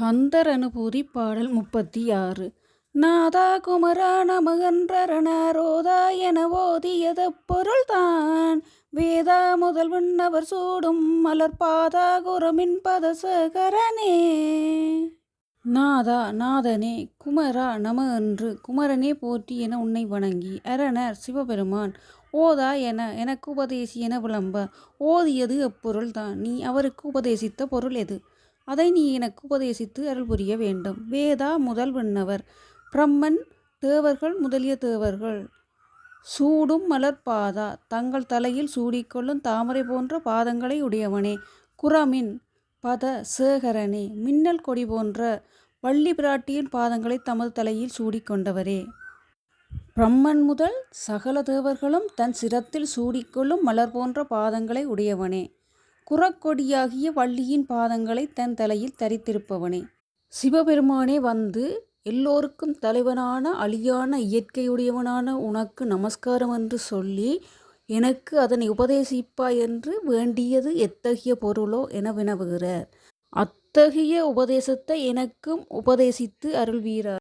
கந்தர் அனுபூதி பாடல் முப்பத்தி ஆறு நாதா குமரா நமகன்றரணரோதா என ஓதியது பொருள்தான். வேதா முதல் விண்ணவர் சூடும் மலர் குரமின் பதசகரனே. நாதா நாதனே குமரா நம என்று குமரனே போற்றி என உன்னை வணங்கி அரணர் சிவபெருமான் ஓதா என எனக்கு உபதேசி என விளம்ப ஓதியது எப்பொருள்தான் நீ அவருக்கு உபதேசித்த பொருள் எது? அதை நீ எனக்கு உபதேசித்து அருள் புரிய வேண்டும். வேதா முதல் விண்ணவர் பிரம்மன் தேவர்கள் முதலிய தேவர்கள். சூடும் மலர்பாதா. தங்கள் தலையில் சூடிக்கொள்ளும் தாமரை போன்ற பாதங்களை உடையவனே. குரமின் பத சேகரனே. மின்னல் கொடி போன்ற வள்ளி பிராட்டியின் பாதங்களை தமது தலையில் சூடிக்கொண்டவரே. பிரம்மன் முதல் சகல தேவர்களும் தன் சிரத்தில் சூடிக்கொள்ளும் மலர் போன்ற பாதங்களை உடையவனே. குறக்கொடியாகிய வள்ளியின் பாதங்களை தன் தலையில் தரித்திருப்பவனே. சிவபெருமானே வந்து எல்லோருக்கும் தலைவனான அழியான இயற்கையுடையவனான உனக்கு நமஸ்காரம் என்று சொல்லி எனக்கு அதனை உபதேசிப்பாய் என்று வேண்டியது எத்தகைய பொருளோ என வினவுகிறார். அத்தகைய உபதேசத்தை எனக்கும் உபதேசித்து அருள்வீரா